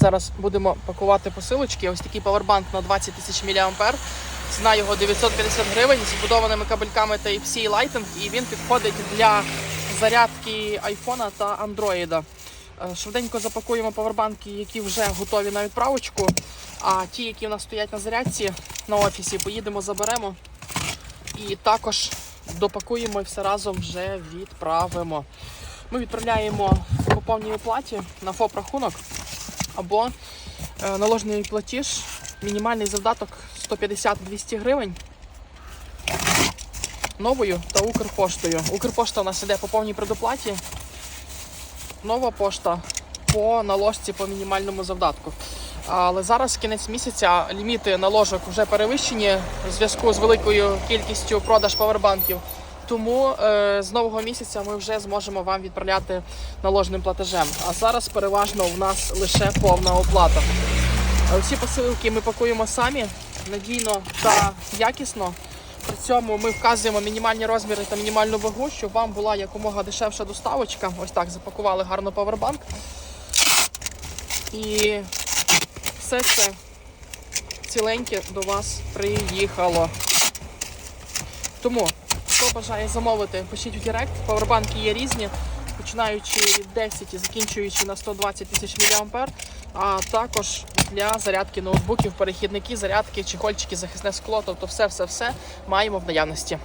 Зараз будемо пакувати посилочки. Ось такий павербанк на 20 тисяч мА. Ціна його 950 гривень з вбудованими кабельками Type-C і Lighting. І він підходить для зарядки айфона та андроїда. Е, Швиденько запакуємо павербанки, які вже готові на відправочку. А ті, які в нас стоять на зарядці на офісі, поїдемо, заберемо. І також допакуємо і все разом вже відправимо. Ми відправляємо по повній оплаті на ФОП рахунок або е, наложений платіж, мінімальний завдаток 150-200 гривень новою та Укрпоштою. Укрпошта у нас іде по повній предоплаті. Нова пошта по наложці по мінімальному завдатку. Але зараз кінець місяця ліміти наложок вже перевищені в зв'язку з великою кількістю продаж павербанків. Тому е, з нового місяця ми вже зможемо вам відправляти наложним платежем. А зараз переважно в нас лише повна оплата. Е, Всі посилки ми пакуємо самі надійно та якісно. При цьому ми вказуємо мінімальні розміри та мінімальну вагу, щоб вам була якомога дешевша доставочка. Ось так запакували гарно павербанк. І все це ціленьке до вас приїхало. Тому, хто бажає замовити, пишіть в Директ. Павербанки є різні, починаючи від 10 і закінчуючи на 120 тисяч мА, а також для зарядки ноутбуків, перехідники, зарядки, чехольчики, захисне скло, тобто все-все-все маємо в наявності.